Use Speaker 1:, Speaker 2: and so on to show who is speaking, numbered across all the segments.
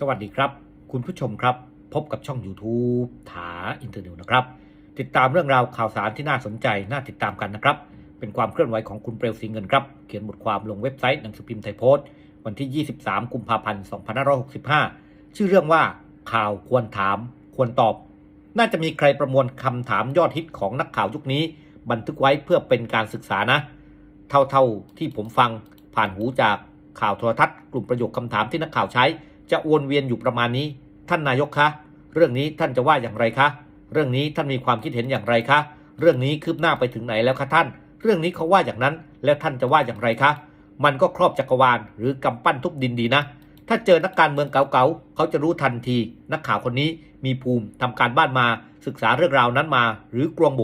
Speaker 1: สวัสดีครับ คุณผู้ชมครับ พบกับช่อง YouTube ถาอินเทอร์เน็ตนะครับ ติดตามเรื่องราวข่าวสารที่น่าสนใจ น่าติดตามกันนะครับ เป็นความเคลื่อนไหวของคุณเปลวสีเงินครับ เขียนบทความลงเว็บไซต์หนังสือพิมพ์ไทยโพสต์ วันที่ 23 กุมภาพันธ์ 2565 ชื่อเรื่องว่าข่าวควรถาม ควรตอบ น่าจะมีใครประมวลคำถามยอดฮิตของนักข่าวยุคนี้ บันทึกไว้เพื่อเป็นการศึกษานะ เท่าๆที่ผมฟังผ่านหูจากข่าวโทรทัศน์ กลุ่มประโยคคำถามที่นักข่าวใช้ จะวนเวียนอยู่ประมาณนี้ ท่านนายกคะ เรื่องนี้ท่านจะว่าอย่างไรคะ เรื่องนี้ท่านมีความคิดเห็นอย่างไรคะ เรื่องนี้คืบหน้าไปถึงไหนแล้วคะท่าน เรื่องนี้เขาว่าอย่างนั้นแล้วท่านจะว่าอย่างไรคะ มันก็ครอบจักรวาลหรือกำปั้นทุบดินดีนะ ถ้าเจอนักการเมืองเก่าๆเขาจะรู้ทันที นักข่าวคนนี้มีภูมิทำการบ้านมา ศึกษาเรื่องราวนั้นมา หรือกลวงโบ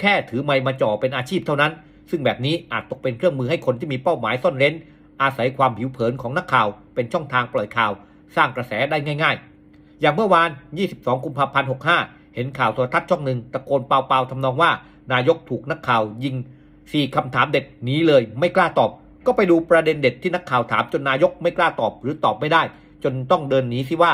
Speaker 1: แค่ถือไม้มาจ่อเป็นอาชีพเท่านั้น ซึ่งแบบนี้อาจตกเป็นเครื่องมือให้คนที่มีเป้าหมายซ่อนเร้น อาศัยความผิวเผินของนักข่าว เป็นช่องทางปล่อยข่าว สร้างกระแสได้ง่าย ๆ อย่างเมื่อวาน 22 กุมภาพันธ์ 65 เห็นข่าวโทรทัศน์ช่องหนึ่งตะโกนเปล่าๆทำนองว่า นายกถูกนักข่าวยิงสี่คำถามเด็ดหนีเลย ไม่กล้าตอบ ก็ไปดูประเด็นเด็ดที่นักข่าวถามจนนายกไม่กล้าตอบหรือตอบไม่ได้ จนต้องเดินหนีสิว่า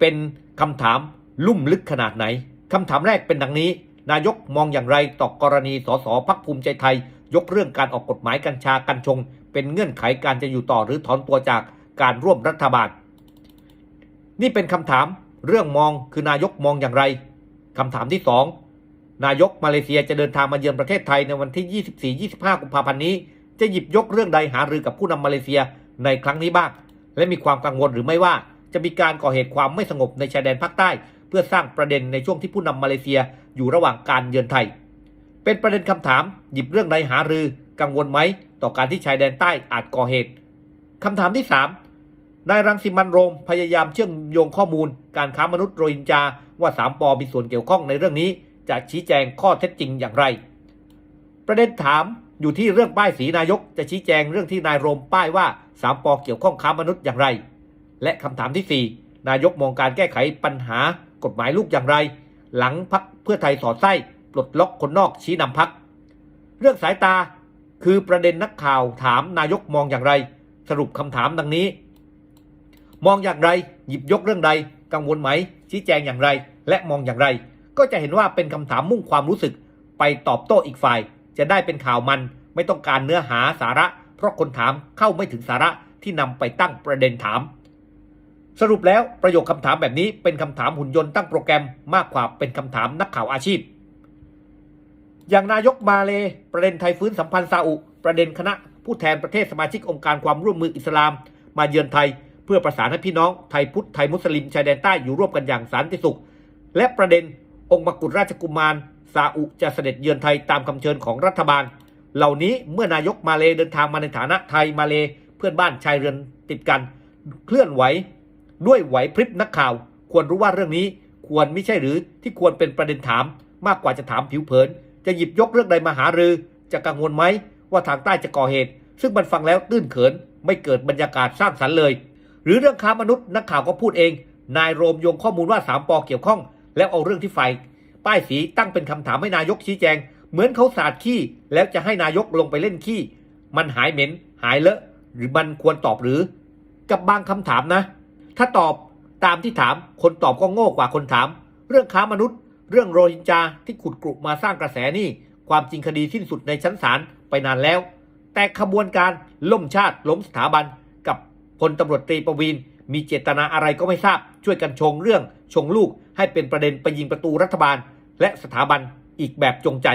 Speaker 1: เป็นคำถามลุ่มลึกขนาดไหนคำถามแรกเป็นดังนี้ นายกมองอย่างไรต่อกรณีสสพักภูมิใจไทย ยกเรื่องการออกกฎหมายกัญชากัญชง เป็นเงื่อนไขการจะอยู่ต่อหรือถอนตัวจากการร่วมรัฐบาล นี่เป็นคำถามเรื่องมองคือนายกมองอย่างไรคำถามที่สองนายกมาเลเซียจะเดินทางมาเยือนประเทศไทยในวันที่ 24-25 กุมภาพันธ์นี้ จะหยิบยกเรื่องใดหารือกับผู้นำมาเลเซียในครั้งนี้บ้าง และมีความกังวลหรือไม่ว่าจะมีการก่อเหตุความไม่สงบในชายแดนภาคใต้ เพื่อสร้างประเด็นในช่วงที่ผู้นำมาเลเซียอยู่ระหว่างการเยือนไทย เป็นประเด็นคำถามหยิบเรื่องใดหารือ กังวลไหมต่อการที่ชายแดนใต้อาจก่อเหตุคำถามที่ 3 นายรังสิมันโรมพยายามเชื่อมโยงข้อมูล การค้ามนุษย์โรฮิงญาว่าสามปอมีส่วนเกี่ยวข้องในเรื่องนี้ จะชี้แจงข้อเท็จจริงอย่างไร ประเด็นถามอยู่ที่เรื่องป้ายสีนายก จะชี้แจงเรื่องที่นายโรมป้ายว่าสามปอเกี่ยวข้องค้ามนุษย์อย่างไร และคำถามที่ 4 นายกมองการแก้ไขปัญหากฎหมายลูกอย่างไร หลังพักเพื่อไทยสอดไส้ปลดล็อกคนนอกชี้นำพัก เรื่องสายตา คือประเด็นนักข่าวถามนายกมองอย่างไร สรุปคำถามดังนี้ มองอย่างไร หยิบยกเรื่องใด กังวลไหม ชี้แจงอย่างไร และมองอย่างไร ก็จะเห็นว่าเป็นคำถามมุ่งความรู้สึก ไปตอบโต้อีกฝ่าย จะได้เป็นข่าวมันไม่ต้องการเนื้อหาสาระ เพราะคนถามเข้าไม่ถึงสาระที่นำไปตั้งประเด็นถาม สรุปแล้วประโยคคำถามแบบนี้เป็นคำถามหุ่นยนต์ตั้งโปรแกรมมากกว่าเป็นคำถามนักข่าวอาชีพ อย่างนายกมาเลประเด็นไทยฟื้นสัมพันธ์ซาอุ ประเด็นคณะผู้แทนประเทศสมาชิกองค์การความร่วมมืออิสลาม มาเยือนไทย เพื่อประสานให้พี่น้องไทยพุทธไทยมุสลิมชายแดนใต้อยู่ร่วมกันอย่างสันติสุข และประเด็นองค์มกุฎราชกุมารซาอุจะเสด็จเยือนไทยตามคำเชิญของรัฐบาล เหล่านี้เมื่อนายกมาเลเดินทางมาในฐานะไทยมาเลเพื่อนบ้านชายเรือนติดกัน เคลื่อนไหวด้วยไหวพริบนักข่าว ควรรู้ว่าเรื่องนี้ควรไม่ใช่หรือที่ควรเป็นประเด็นถามมากกว่าจะถามผิวเผิน จะหยิบยกเรื่องใดมาหารือ จะกังวลไหมว่าทางใต้จะก่อเหตุ ซึ่งมันฟังแล้วตื้นเขิน ไม่เกิดบรรยากาศสร้างสรรค์เลย หรือเรื่องค้ามนุษย์นักข่าวก็พูดเอง นายโรมโยงข้อมูลว่าสามปอเกี่ยวข้อง แล้วเอาเรื่องที่ฝ่ายป้ายสีตั้งเป็นคำถามให้นายกชี้แจง เหมือนเขาสาดขี้แล้วจะให้นายกลงไปเล่นขี้ มันหายเหม็น หายเลอะ หรือมันควรตอบหรือ กับบางคำถามนะ ถ้าตอบตามที่ถามคนตอบก็โง่กว่าคนถาม เรื่องค้ามนุษย์ เรื่องโรฮิงญาที่ขุดกรุมาสร้างกระแสนี่ความจริงคดีสิ้นสุดในชั้นศาลไปนานแล้ว แต่ขบวนการล่มชาติล้มสถาบัน กับพลตำรวจตรีประวีนมีเจตนาอะไรก็ไม่ทราบ ช่วยกันชงเรื่องชงลูกให้เป็นประเด็นไปยิงประตูรัฐบาล และสถาบันอีกแบบจงใจ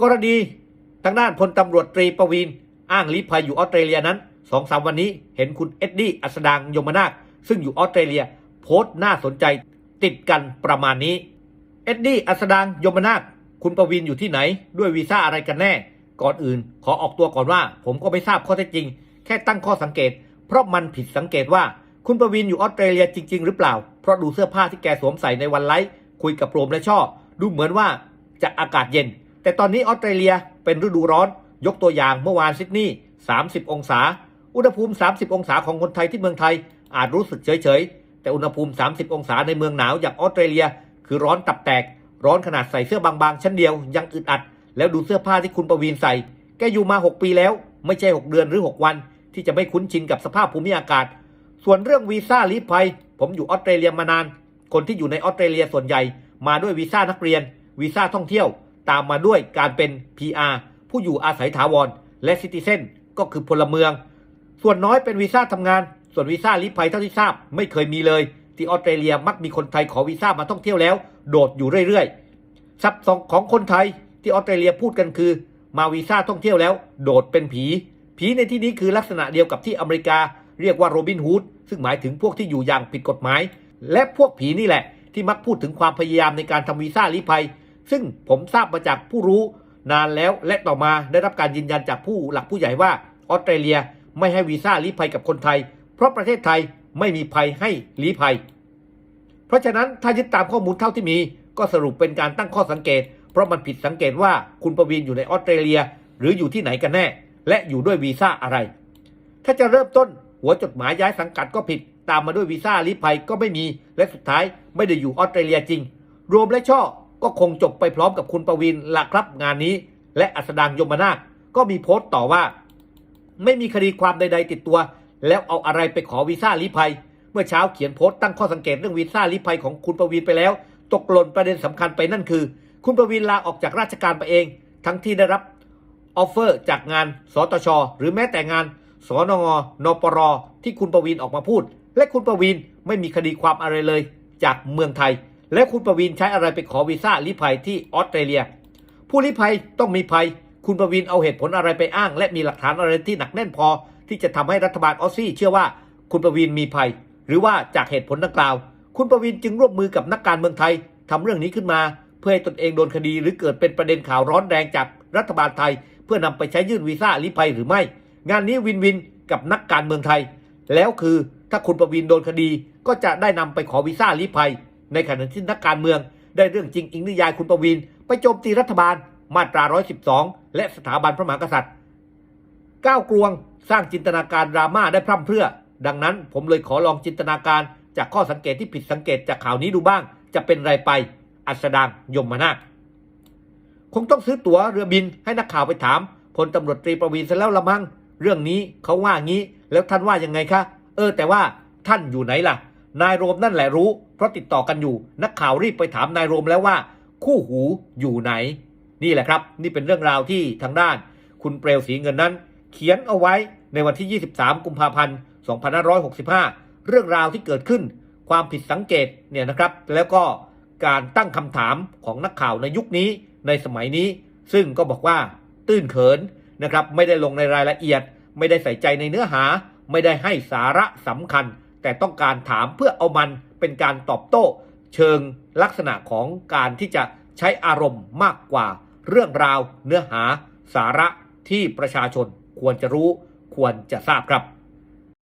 Speaker 1: กรณีทางด้านพลตำรวจตรีประวีนอ้างลี้ภัยอยู่ออสเตรเลียนั้นสองสามวันนี้เห็นคุณเอ็ดดี้อัสดางยมนาคซึ่งอยู่ออสเตรเลีย โพสต์น่าสนใจติดกันประมาณนี้ อ็ดดี้อัสดางยมนาคคุณประวินอยู่ที่ไหน ด้วยวีซ่าอะไรกันแน่ ก่อนอื่น ขอออกตัวก่อนว่า ผมก็ไม่ทราบข้อเท็จจริง แค่ตั้งข้อสังเกต เพราะมันผิดสังเกตว่าคุณประวินอยู่ออสเตรเลียจริง ๆ หรือเปล่า เพราะดูเสื้อผ้าที่แกสวมใส่ในวันไลฟ์คุยกับโรมและช่อ ดูเหมือนว่าจะอากาศเย็น แต่ตอนนี้ออสเตรเลียเป็นฤดูร้อน ยกตัวอย่างเมื่อวานซิดนีย์30 องศา อุณหภูมิ 30 องศาของคนไทยที่เมืองไทยอาจรู้สึกเฉยๆแต่อุณหภูมิ 30 องศาในเมืองหนาวอย่างออสเตรเลีย คือร้อนตับแตก ร้อนขนาดใส่เสื้อบางๆ ชั้นเดียวยังอึดอัด แล้วดูเสื้อผ้าที่คุณประวีนใส่ แกอยู่มา 6 ปีแล้ว ไม่ใช่ 6 เดือนหรือ 6 วัน ที่จะไม่คุ้นชินกับสภาพภูมิอากาศ ส่วนเรื่องวีซ่าลี้ภัย ผมอยู่ออสเตรเลียมานาน คนที่อยู่ในออสเตรเลียส่วนใหญ่ มาด้วยวีซ่านักเรียน วีซ่าท่องเที่ยว ตามมาด้วยการเป็น PR ผู้อยู่อาศัยถาวร และซิติเซนก็คือพลเมือง ส่วนน้อยเป็นวีซ่าทำงาน ส่วนวีซ่าลี้ภัยเท่าที่ทราบไม่เคยมีเลย ที่ออสเตรเลียมักมีคนไทยขอวีซ่ามาท่องเที่ยวแล้ว โดดอยู่เรื่อยๆซับซ้อนของคนไทยที่ออสเตรเลียพูดกันคือ มาวีซ่าท่องเที่ยวแล้ว โดดเป็นผี ผีในที่นี้คือลักษณะเดียวกับที่อเมริกา เรียกว่าโรบินฮูดซึ่งหมายถึงพวกที่อยู่อย่างผิดกฎหมาย และพวกผีนี่แหละ ที่มักพูดถึงความพยายามในการทำวีซ่าลี้ภัย ซึ่งผมทราบมาจากผู้รู้นานแล้วและต่อมาได้รับการยืนยันจากผู้หลักผู้ใหญ่ว่าออสเตรเลียไม่ให้วีซ่าลี้ภัยกับคนไทย เพราะประเทศไทย ไม่มีภัยให้ลี้ภัย เพราะฉะนั้นถ้ายึดตามข้อมูลเท่าที่มี ก็สรุปเป็นการตั้งข้อสังเกต เพราะมันผิดสังเกตว่าคุณประวีนอยู่ในออสเตรเลีย หรืออยู่ที่ไหนกันแน่ และอยู่ด้วยวีซ่าอะไร ถ้าจะเริ่มต้นหัวจดหมายย้ายสังกัดก็ผิด ตามมาด้วยวีซ่าลี้ภัยก็ไม่มี และสุดท้ายไม่ได้อยู่ออสเตรเลียจริง รวมและช่อก็คงจบไปพร้อมกับคุณประวินละครับงานนี้ และอัสดางยมนาถก็มีโพสต์ต่อว่า ไม่มีคดีความใด ๆ ติดตัว แล้วเอาอะไรไปขอวีซ่าลี้ภัย เมื่อเช้าเขียนโพสต์ตั้งข้อสังเกตเรื่องวีซ่าลี้ภัยของคุณประวินไปแล้ว ตกหล่นประเด็นสำคัญไปนั่นคือ คุณประวินลาออกจากราชการไปเอง ทั้งที่ได้รับออฟเฟอร์จากงานสตช หรือแม้แต่งานสนงนปรที่คุณประวินออกมาพูด และคุณประวินไม่มีคดีความอะไรเลย จากเมืองไทย และคุณประวินใช้อะไรไปขอวีซ่าลี้ภัยที่ออสเตรเลีย ผู้ลี้ภัยต้องมีภัย คุณประวินเอาเหตุผลอะไรไปอ้าง และมีหลักฐานอะไรที่หนักแน่นพอ ที่จะทำให้รัฐบาลออสซี่เชื่อว่าคุณประวินมีภัย หรือว่าจากเหตุผลดังกล่าว คุณประวินจึงร่วมมือกับนักการเมืองไทยทำเรื่องนี้ขึ้นมา เพื่อให้ตนเองโดนคดีหรือเกิดเป็นประเด็นข่าวร้อนแรงจากรัฐบาลไทย เพื่อนำไปใช้ยื่นวีซ่าลี้ภัยหรือไม่ งานนี้วินวินกับนักการเมืองไทย แล้วคือถ้าคุณประวินโดนคดีก็จะได้นำไปขอวีซ่าลี้ภัย ในขณะที่นักการเมือง ได้เรื่องจริงอิงนิยายคุณประวินไปโจมตีรัฐบาลมาตรา 112 และสถาบันพระมหากษัตริย์ก้าวกลวง สร้างจินตนาการดราม่าได้พร่ำเพรื่อ ดังนั้นผมเลยขอลองจินตนาการ จากข้อสังเกตที่ผิดสังเกตจากข่าวนี้ดูบ้าง จะเป็นไรไปอัสดางยมนาถคงต้องซื้อตั๋วเรือบินให้นักข่าวไปถามพลตำรวจตรีประวีนซะแล้วละมั้งเรื่องนี้เขาว่างี้ แล้วท่านว่ายังไงคะเออ แต่ว่าท่านอยู่ไหนล่ะ นายโรมนั่นแหละรู้ เพราะติดต่อกันอยู่ นักข่าวรีบไปถามนายโรมแล้วว่า คู่หูอยู่ไหน นี่แหละครับ นี่เป็นเรื่องราวที่ทางด้าน คุณเปลวสีเงินนั้น เขียนเอาไว้ในวันที่ 23 กุมภาพันธ์ 2565 เรื่องราวที่เกิดขึ้น ความผิดสังเกตเนี่ยนะครับ แล้วก็การตั้งคำถามของนักข่าวในยุคนี้ในสมัยนี้ ซึ่งก็บอกว่าตื้นเขินนะครับ ไม่ได้ลงในรายละเอียด ไม่ได้ใส่ใจในเนื้อหา ไม่ได้ให้สาระสำคัญ แต่ต้องการถามเพื่อเอามันเป็นการตอบโต้ เชิงลักษณะของการที่จะใช้อารมณ์มากกว่าเรื่องราวเนื้อหาสาระที่ประชาชน ควรจะรู้ควรจะทราบครับ